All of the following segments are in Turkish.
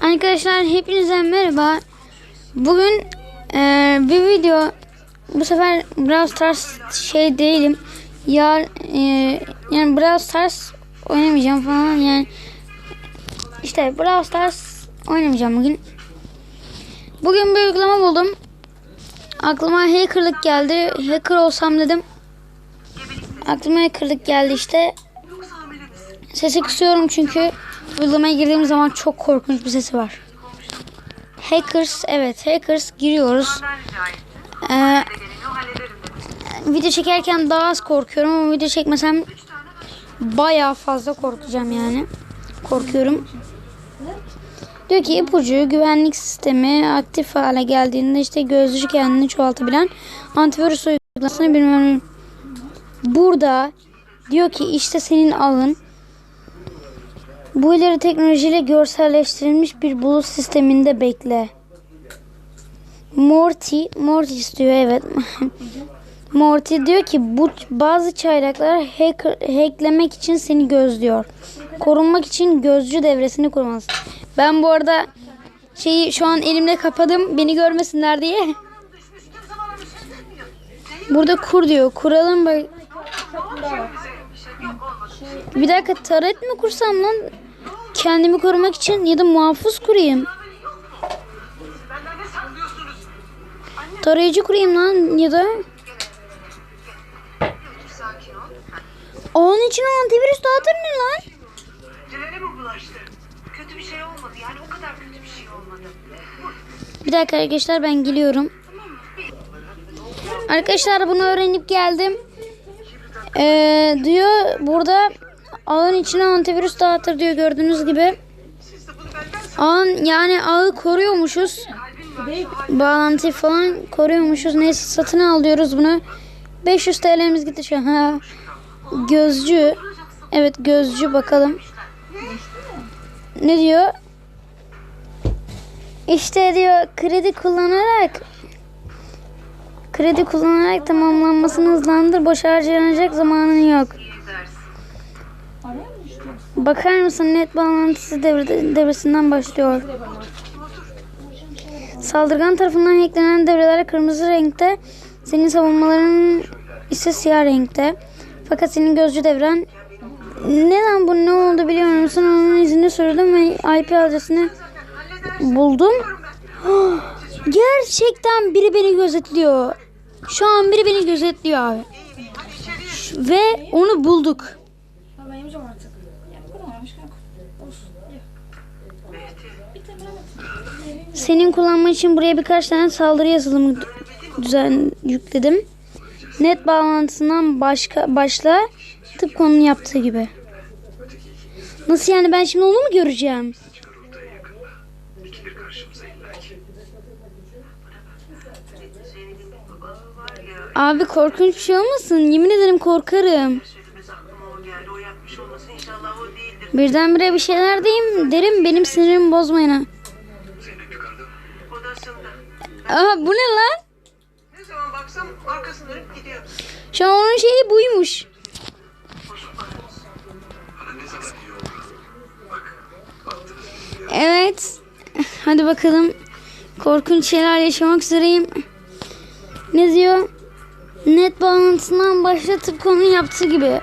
Arkadaşlar hepinize merhaba. Bugün eee, bir video bu sefer Brawl Stars şey değilim. Ya eee, yani Brawl Stars oynamayacağım falan yani işte Brawl Stars oynamayacağım bugün. Bugün bir uygulama buldum. Aklıma hackerlık geldi. Hacker olsam dedim. Aklıma hackerlık geldi işte. Sesi kısıyorum çünkü uygulamaya girdiğim zaman çok korkunç bir sesi var. Hackers, evet hackers giriyoruz. Ee, video çekerken daha az korkuyorum ama video çekmesem bayağı fazla korkacağım yani. Korkuyorum. Diyor ki ipucu güvenlik sistemi aktif hale geldiğinde işte gözcü kendini çoğaltabilen antivirüs uygulamasını bilmem Burada diyor ki işte senin alın bu ileri teknolojiyle görselleştirilmiş bir bulut sisteminde bekle. Morty, Morty istiyor evet. Morty diyor ki bu bazı çaylaklar hacker, hacklemek için seni gözlüyor. Korunmak için gözcü devresini kurmalısın. Ben bu arada şeyi şu an elimle kapadım beni görmesinler diye. Burada kur diyor. Kuralım bak. Bir dakika taret mi kursam lan? Kendimi korumak için ya da muhafız kurayım. Tarayıcı kurayım lan ya da. Onun için antivirüs dağıtır ne lan? Celale mi bulaştı? Kötü bir şey olmadı. Yani o kadar kötü bir şey olmadı. Bir dakika arkadaşlar ben geliyorum. Arkadaşlar bunu öğrenip geldim. Ee, diyor burada ağın içine antivirüs dağıtır diyor gördüğünüz gibi. Ağın yani ağı koruyormuşuz. Bağlantıyı falan koruyormuşuz. Neyse satın alıyoruz bunu. 500 TL'miz gitti şu an. Ha. Gözcü. Evet gözcü bakalım. Ne diyor? İşte diyor kredi kullanarak kredi kullanarak tamamlanmasını hızlandır. Boş harcanacak zamanın yok. Bakar mısın net bağlantısı devre, devresinden başlıyor. Saldırgan tarafından hacklenen devreler kırmızı renkte. Senin savunmaların ise siyah renkte. Fakat senin gözcü devren ne lan bu ne oldu biliyor musun? Onun izini sürdüm ve IP adresini buldum. Gerçekten biri beni gözetliyor. Şu an biri beni gözetliyor abi. Ve onu bulduk. Ben yemeyeceğim artık. Yani kuramamış kanka. Olsun. Ye. Senin kullanman için buraya birkaç tane saldırı yazılımı düzen yükledim. Net bağlantısından başka başla tıpkı onun yaptığı gibi. Nasıl yani ben şimdi onu mu göreceğim? Abi korkunç bir şey olmasın. Yemin ederim korkarım. Birdenbire bir şeyler diyeyim derim benim sinirimi bozmayın ha. Aha bu ne lan? Ne zaman baksam arkasını dönüp gidiyor. Şu an onun şeyi buymuş. Evet. Hadi bakalım. Korkunç şeyler yaşamak üzereyim. Ne diyor? Net bağlantısından başlatıp konu yaptığı gibi.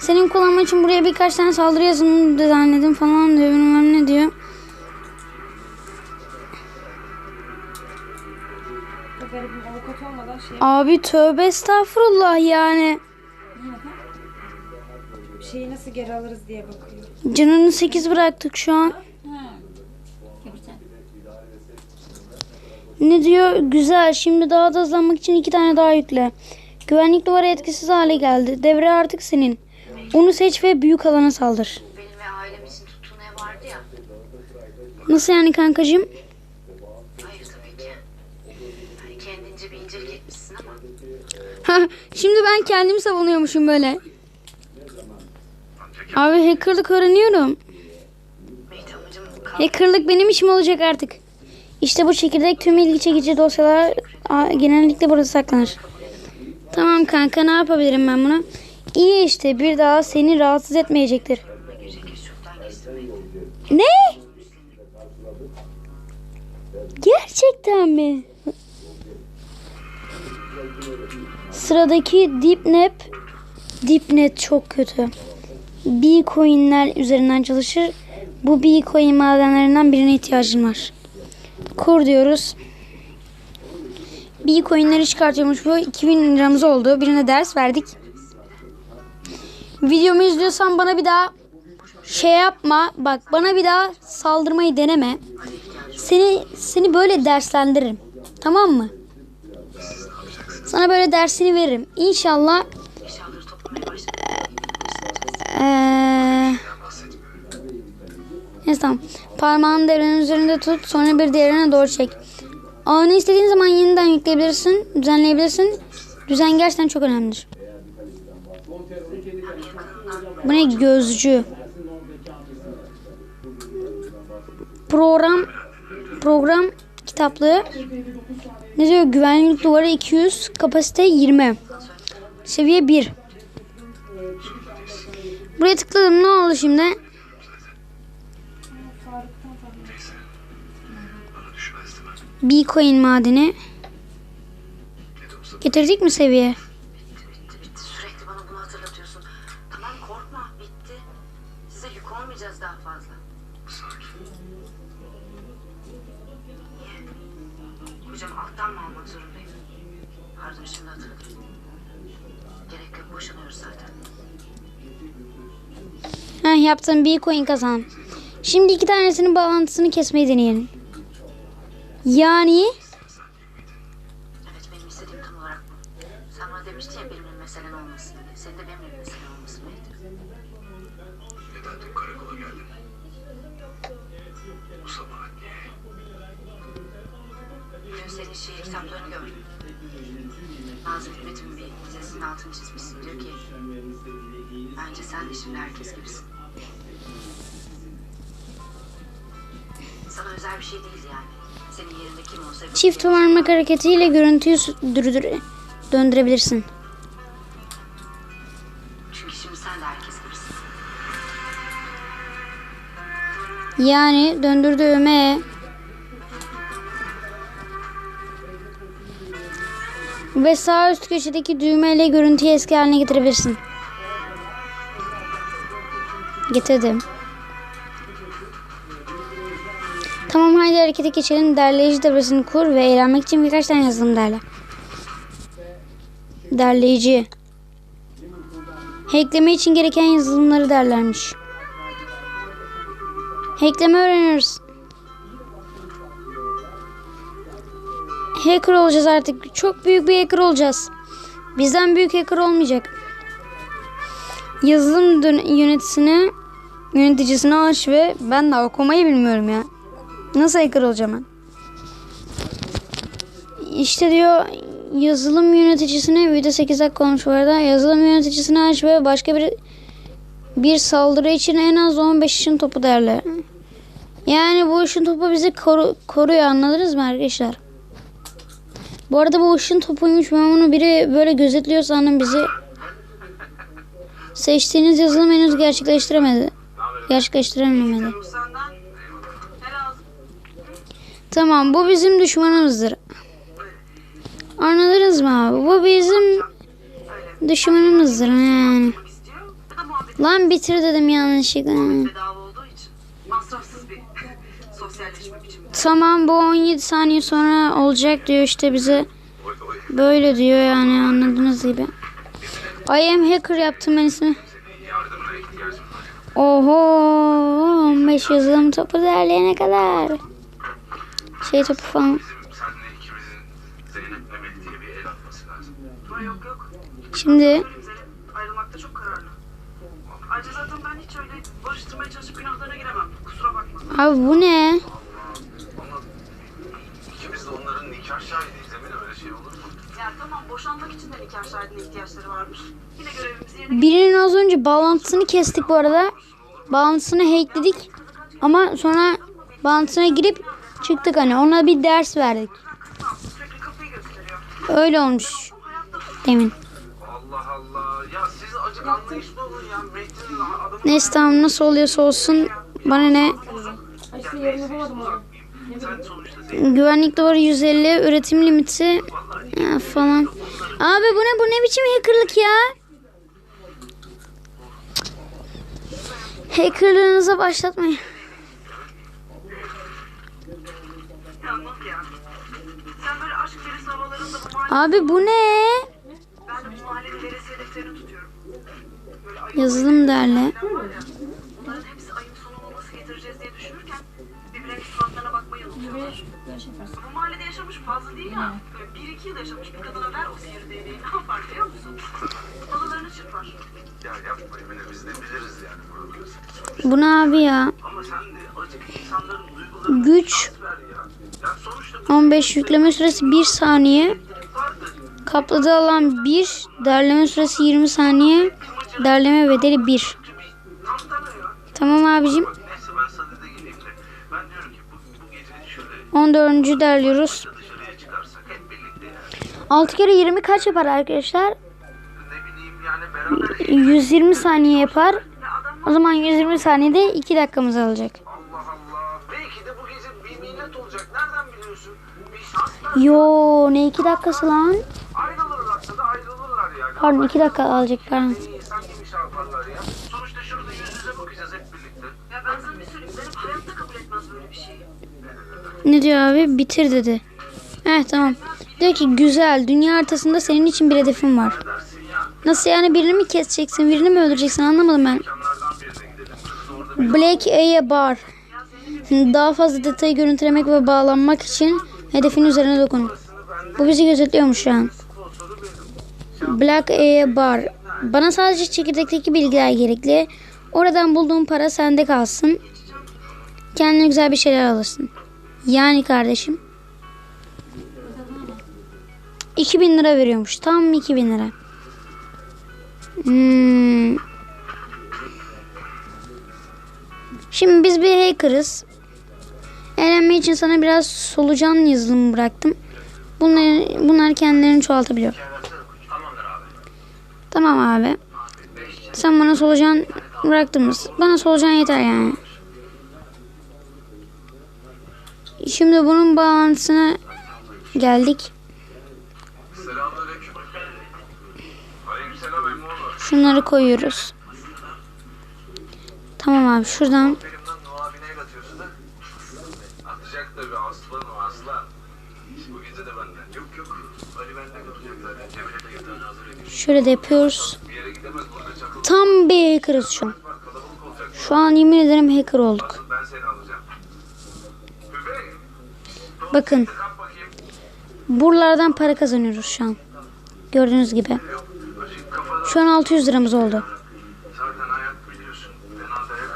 Senin kullanman için buraya birkaç tane saldırı yazılımı düzenledim falan diyor. Bilmem ne diyor. Olmadan şey Abi tövbe estağfurullah yani. şeyi nasıl geri alırız diye bakıyor. Canını 8 bıraktık şu an. Ne diyor? Güzel. Şimdi daha da hızlanmak için iki tane daha yükle. Güvenlik duvarı etkisiz hale geldi. Devre artık senin. Onu seç ve büyük alana saldır. Benim ve ailemizin tuttuğu ne vardı ya. Nasıl yani kankacığım? Hayır tabii ki. Hani kendince bir incelik etmişsin ama. Ha, Şimdi ben kendimi savunuyormuşum böyle. Abi hackerlık öğreniyorum. Hackerlık benim işim olacak artık. İşte bu çekirdek tüm ilgi çekici dosyalar genellikle burada saklanır. Tamam kanka ne yapabilirim ben bunu? İyi işte bir daha seni rahatsız etmeyecektir. Ne? Gerçekten mi? Sıradaki Deepnet Deepnet çok kötü. Bitcoin'ler üzerinden çalışır. Bu Bitcoin madenlerinden birine ihtiyacım var. Kur diyoruz. Bitcoin'leri çıkartıyormuş bu. 2000 liramız oldu. Birine ders verdik. Videomu izliyorsan bana bir daha şey yapma. Bak bana bir daha saldırmayı deneme. Seni seni böyle derslendiririm. Tamam mı? Sana böyle dersini veririm. İnşallah Neyse tamam. Parmağını devrenin üzerinde tut. Sonra bir diğerine doğru çek. Ağını istediğin zaman yeniden yükleyebilirsin. Düzenleyebilirsin. Düzen gerçekten çok önemlidir. Bu ne gözcü? Program program kitaplığı ne diyor? Güvenlik duvarı 200, kapasite 20. Seviye 1. Buraya tıkladım. Ne oldu şimdi? Bitcoin madeni. Getirdik mi seviye? Ha yaptım Bitcoin kazan. Şimdi iki tanesinin bağlantısını kesmeyi deneyelim. Yani Evet benim istediğim tam olarak bu. Sen bana demiştin ya benimle meselen olmasın diye. Senin de benimle meselen olmasın. Neden dün karakola geldin? Bu sabah niye? Dün senin şiir kitaplarını gördüm. Nazım Hikmet'in bir dizesinin altını çizmişsin. Diyor ki bence sen de şimdi herkes gibisin. Sana özel bir şey değil yani. Senin yerinde kim olsa çift parmak hareketiyle görüntüyü sürdür döndürebilirsin. Çünkü şimdi sen de herkes gibisin. Yani döndürdüğüme ve sağ üst köşedeki düğmeyle görüntüyü eski haline getirebilirsin. Getirdim. Tamam haydi harekete geçelim. Derleyici devresini kur ve eğlenmek için birkaç tane yazılım derle. Derleyici. Hackleme için gereken yazılımları derlermiş. Hackleme öğreniyoruz. Hacker olacağız artık. Çok büyük bir hacker olacağız. Bizden büyük hacker olmayacak. Yazılım yöneticisine yöneticisine aç ve ben de okumayı bilmiyorum ya. Nasıl hacker olacağım ben? İşte diyor yazılım yöneticisine video 8 dakika olmuş bu arada. Yazılım yöneticisine aç ve başka bir bir saldırı için en az 15 ışın topu derler. Yani bu ışın topu bizi koru- koruyor anladınız mı arkadaşlar? Bu arada bu ışın topuymuş. Ben bunu biri böyle gözetliyor sandım bizi. Seçtiğiniz yazılım henüz gerçekleştiremedi. Lazım? Tamam bu bizim düşmanımızdır. Anladınız mı abi? Bu bizim düşmanımızdır yani. Lan bitir dedim yanlışlıkla. Tamam bu 17 saniye sonra olacak diyor işte bize. Böyle diyor yani anladığınız gibi. I am hacker yaptım ben ismi. Oho 15 yazılım topu derleyene kadar. Şey topu falan. Bizim seninle ikimizin Zeynep Mehmet diye bir el atması lazım. Ha, yok yok. Şimdi Zeynep ayrılmakta çok kararlı. Ayrıca zaten ben hiç öyle barıştırmaya çalışıp günahlarına giremem. Kusura bakma. abi bu ne? İkimiz de onların nikah şahidiyiz Emine öyle şey olur mu? Ya tamam boşanmak için de nikah şahidine ihtiyaçları varmış. Birinin az önce bağlantısını kestik bu arada. Bağlantısını hackledik. Ama sonra bağlantısına girip çıktık hani ona bir ders verdik. Öyle olmuş demin. Allah Allah. Ya siz acık anlayışlı olun ya. Mehdi'nin adamı Neyse tamam nasıl oluyorsa olsun Bana ne? Güvenlik duvarı 150, üretim limiti falan. Abi bu ne bu ne biçim hackerlık ya? Hackerlığınıza başlatmayın. Yalnız ya. Sen böyle aşk perisi havalarında bu mahalle... Abi bu ne? Ben de bu mahallenin veresi hedeflerini tutuyorum. Böyle ayı Yazılım yaparsın. Bu mahallede yaşamış fazla değil ya. Böyle bir iki yıl yaşamış bir kadına ver o sihir değneği ne yapar biliyor musun? Bu ne abi ya? Güç ver ya. Ya sonuçta bu 15 yükleme süresi 1 saniye. Kapladığı alan 1. Derleme süresi 20 saniye. Derleme bedeli 1. Tantana ya. Tamam abicim. Bak neyse ben sadede geleyim de. Ben diyorum ki bu, bu gece şöyle 14. derliyoruz. dışarıya çıkarsak hep birlikte yani. 6 kere 20 kaç yapar arkadaşlar? 120 saniye yapar. O zaman 120 saniyede 2 dakikamız alacak. Yo ne 2 dakikası lan? Pardon 2 dakika alacak pardon. Ne diyor abi? Bitir dedi. Evet tamam. Diyor ki güzel. Dünya haritasında senin için bir hedefim var. Nasıl yani birini mi keseceksin, birini mi öldüreceksin anlamadım ben. Black A'ya bar. Daha fazla detayı görüntülemek ve bağlanmak için hedefin üzerine dokun. Bu bizi gözetliyormuş şu an. Black A'ya bar. Bana sadece çekirdekteki bilgiler gerekli. Oradan bulduğum para sende kalsın. Kendine güzel bir şeyler alırsın. Yani kardeşim. 2000 lira veriyormuş. Tam 2000 lira. Hmm. Şimdi biz bir hacker'ız. Eğlenme için sana biraz solucan yazılımı bıraktım. Bunları, bunlar kendilerini çoğaltabiliyor. Tamam abi. Sen bana solucan bıraktın mı? Bana solucan yeter yani. Şimdi bunun bağlantısına geldik. Selamünaleyküm. Aleykümselam Emmoğlu. Şunları koyuyoruz. Tamam abi şuradan Benimden Nuh abine el atıyorsun da. Atacak tabii aslan o aslan. Bu gece de benden. Yok yok. Ali bende kalacak zaten. Cemile de yatağını hazır ediyor. şöyle de yapıyoruz. Tam bir hacker'ız şu an. Şu an yemin ederim hacker olduk. Bakın buralardan para kazanıyoruz şu an. Gördüğünüz gibi. Şu an 600 liramız oldu.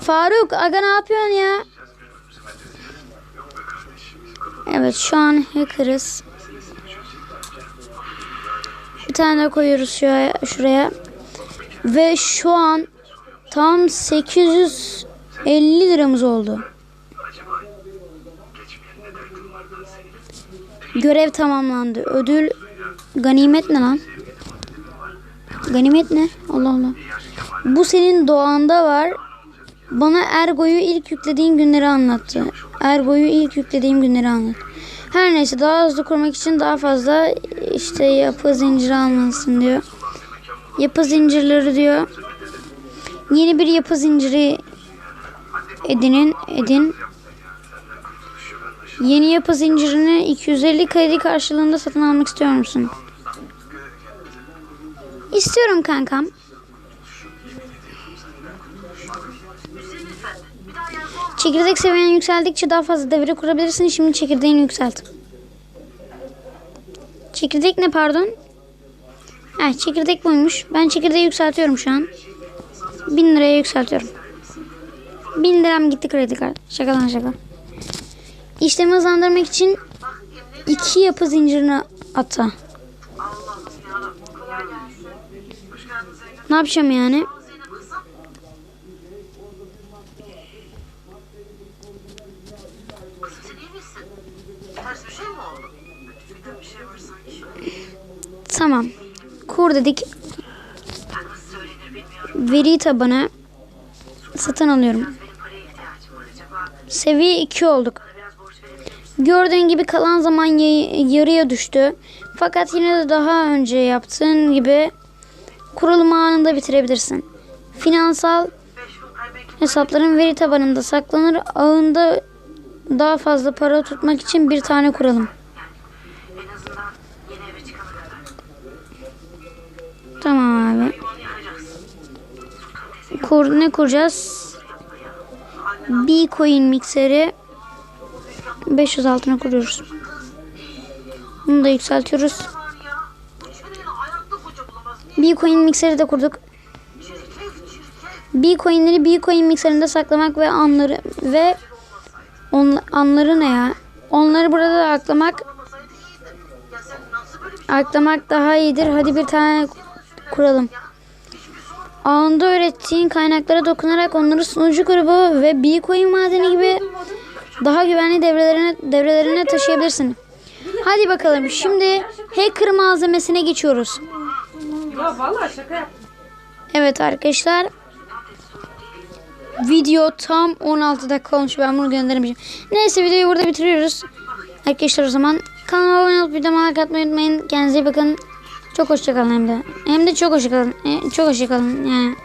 Faruk aga ne yapıyorsun ya? Evet şu an hacker'ız. Bir tane koyuyoruz şuraya, şuraya. Ve şu an tam 850 liramız oldu. Görev tamamlandı. Ödül ganimet ne lan? Ganimet ne? Allah Allah. Bu senin doğanda var. Bana Ergo'yu ilk yüklediğin günleri anlattı. Ergo'yu ilk yüklediğim günleri anlat. Her neyse daha hızlı kurmak için daha fazla işte yapı zinciri almalısın diyor. Yapı zincirleri diyor. Yeni bir yapı zinciri edinin edin. Yeni yapı zincirini 250 kredi karşılığında satın almak istiyor musun? İstiyorum kankam. Çekirdek seviyen yükseldikçe daha fazla devre kurabilirsin. Şimdi çekirdeğini yükselt. Çekirdek ne pardon? Ha, çekirdek buymuş. Ben çekirdeği yükseltiyorum şu an. 1000 liraya yükseltiyorum. 1000 liram gitti kredi kartı. Şaka lan şaka. İşlemi hızlandırmak için iki yapı zincirini ata. Allah'ım yarabbim kolay gelsin. Hoş geldin Zeynep. Ne yapacağım yani? Aa, Zeynep kızım. Kızım sen iyi misin? Ters bir şey mi oldu? Bir de bir şey var sanki. Tamam. Kur dedik. Veri tabanı satın alıyorum. Seviye 2 olduk. Gördüğün gibi kalan zaman yarıya düştü. Fakat yine de daha önce yaptığın gibi kurulumu anında bitirebilirsin. Finansal hesapların veri tabanında saklanır. Ağında daha fazla para tutmak için bir tane kuralım. Tamam abi. Kur, ne kuracağız? Bitcoin mikseri 500 altına kuruyoruz. Bunu da yükseltiyoruz. Bitcoin mikseri de kurduk. Bitcoin'leri Bitcoin mikserinde saklamak ve anları ve on, anları ne ya? Onları burada aklamak bir şey aklamak daha iyidir. Hadi bir tane kuralım. Anında ürettiğin kaynaklara dokunarak onları sunucu grubu ve Bitcoin madeni gibi daha güvenli devrelerine devrelerine taşıyabilirsin. Hadi bakalım. Şimdi hacker malzemesine geçiyoruz. Ya vallahi şaka yaptım. Evet arkadaşlar. Video tam 16 dakika olmuş. Ben bunu göndermeyeceğim. Neyse videoyu burada bitiriyoruz. Arkadaşlar o zaman kanalıma abone olup videoma like atmayı unutmayın. Kendinize iyi bakın. Çok hoşçakalın hem de. Hem de çok hoşçakalın. E, Çok hoşçakalın yani.